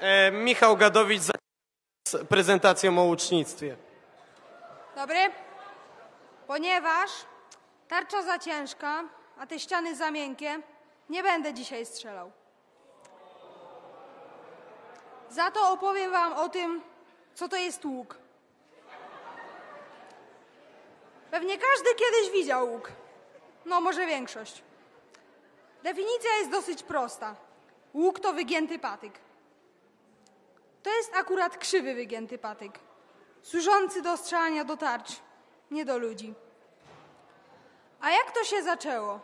E, Michał Gadowicz z prezentacją o łucznictwie. Dobry? Ponieważ tarcza za ciężka, a te ściany za miękkie, nie będę dzisiaj strzelał. Za to opowiem wam o tym, co to jest łuk. Pewnie każdy kiedyś widział łuk. No, może większość. Definicja jest dosyć prosta. Łuk to wygięty patyk. To jest akurat krzywy wygięty patyk, służący do strzelania do tarcz, nie do ludzi. A jak to się zaczęło?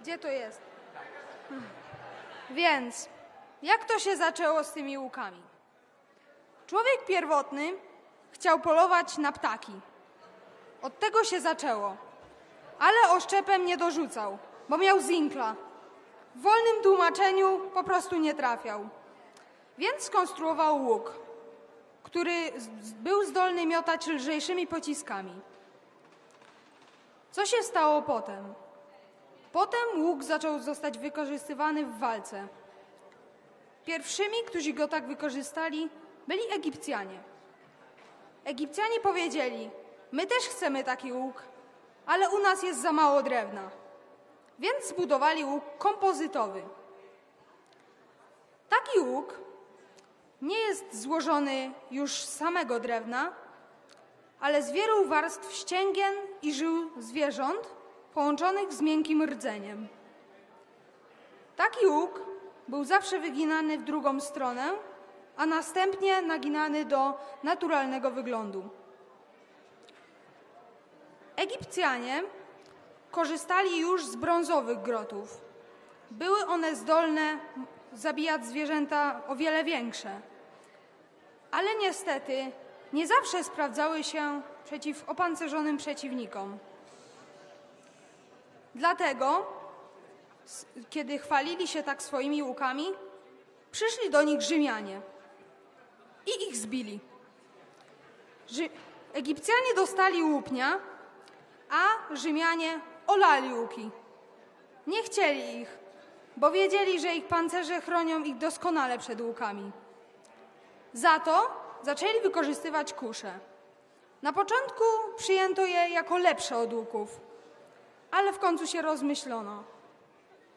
Gdzie to jest? Więc, jak to się zaczęło z tymi łukami? Człowiek pierwotny chciał polować na ptaki. Od tego się zaczęło. Ale oszczepem nie dorzucał, bo miał zinkla. W wolnym tłumaczeniu po prostu nie trafiał. Więc skonstruował łuk, który był zdolny miotać lżejszymi pociskami. Co się stało potem? Potem łuk zaczął zostać wykorzystywany w walce. Pierwszymi, którzy go tak wykorzystali, byli Egipcjanie. Egipcjanie powiedzieli: My też chcemy taki łuk, ale u nas jest za mało drewna. Więc zbudowali łuk kompozytowy. Taki łuk nie jest złożony już z samego drewna, ale z wielu warstw ścięgien i żył zwierząt połączonych z miękkim rdzeniem. Taki łuk był zawsze wyginany w drugą stronę, a następnie naginany do naturalnego wyglądu. Egipcjanie korzystali już z brązowych grotów. Były one zdolne zabijać zwierzęta o wiele większe. Ale niestety nie zawsze sprawdzały się przeciw opancerzonym przeciwnikom. Dlatego, kiedy chwalili się tak swoimi łukami, przyszli do nich Rzymianie i ich zbili. Egipcjanie dostali łupnia, a Rzymianie olali łuki. Nie chcieli ich, bo wiedzieli, że ich pancerze chronią ich doskonale przed łukami. Za to zaczęli wykorzystywać kusze. Na początku przyjęto je jako lepsze od łuków, ale w końcu się rozmyślono,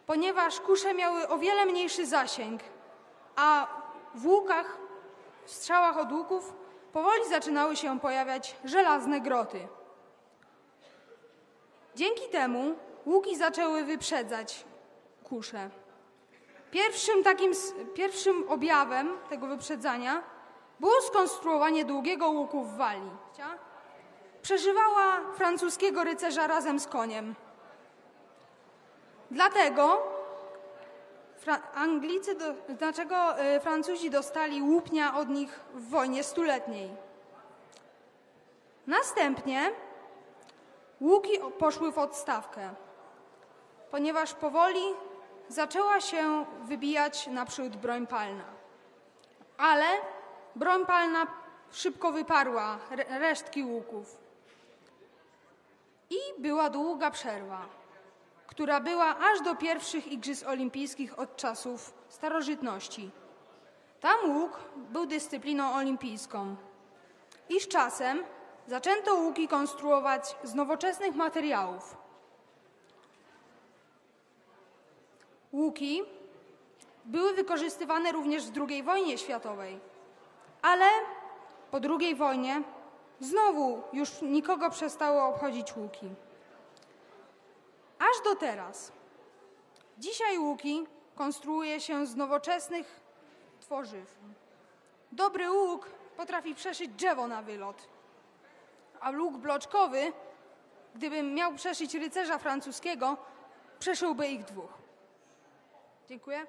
ponieważ kusze miały o wiele mniejszy zasięg, a w łukach, w strzałach od łuków powoli zaczynały się pojawiać żelazne groty. Dzięki temu łuki zaczęły wyprzedzać kusze. Pierwszym takim pierwszym objawem tego wyprzedzania było skonstruowanie długiego łuku w Walii. Przeżywała francuskiego rycerza razem z koniem. Dlatego Fra- Anglicy, do, dlaczego y, Francuzi dostali łupnia od nich w wojnie stuletniej. Następnie łuki poszły w odstawkę, ponieważ powoli zaczęła się wybijać naprzód broń palna. Ale broń palna szybko wyparła re- resztki łuków. I była długa przerwa, która była aż do pierwszych Igrzysk Olimpijskich od czasów starożytności. Tam łuk był dyscypliną olimpijską. I z czasem zaczęto łuki konstruować z nowoczesnych materiałów. Łuki były wykorzystywane również w II wojnie światowej, ale po II wojnie znowu już nikogo przestało obchodzić łuki. Aż do teraz. Dzisiaj łuki konstruuje się z nowoczesnych tworzyw. Dobry łuk potrafi przeszyć drzewo na wylot, a łuk bloczkowy, gdybym miał przeszyć rycerza francuskiego, przeszyłby ich dwóch. Dziękuję.